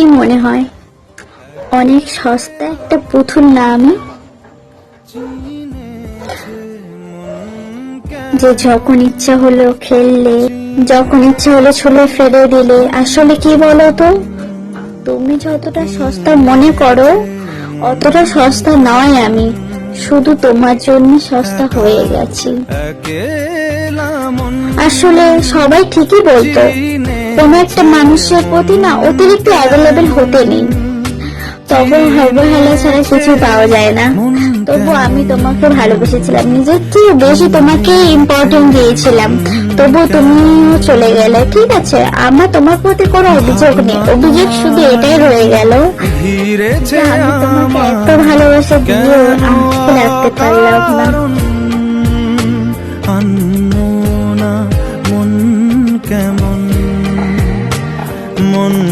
কি মনে হয়? অনেক সস্তা একটা পুতুল না আমি? যে যখন ইচ্ছা হলো খেললে, যখন ইচ্ছা হলো ছুলে ফেলে দিলে, আসলে কি বলো তো? তুমি যতটা সস্তা মনে করো, অতটা সস্তা নয় আমি। শুধু তোমার জন্য সস্তা হয়ে গেছি। আসলে সবাই ঠিকই বলতো কোনো একটা মানুষের প্রতি না অতিরিক্ত অ্যাভেলেবেল হতে নেই। তবে অবহেলা ছাড়া কিছু পাওয়া যায় না। তবু আমি তোমাকে ভালোবেসেছিলাম। নিজের থেকে বেশি তোমাকে ইম্পর্টেন্ট দিয়েছিলাম। তবু তুমি চলে গেলে, ঠিক আছে? আমার তোমার প্রতি কোনো অভিযোগ নেই। অভিযোগ শুধু এটাই রয়ে গেল আমি তোমাকে এত ভালোবাসে দিয়ে রাখতে পারলাম না। কেমন one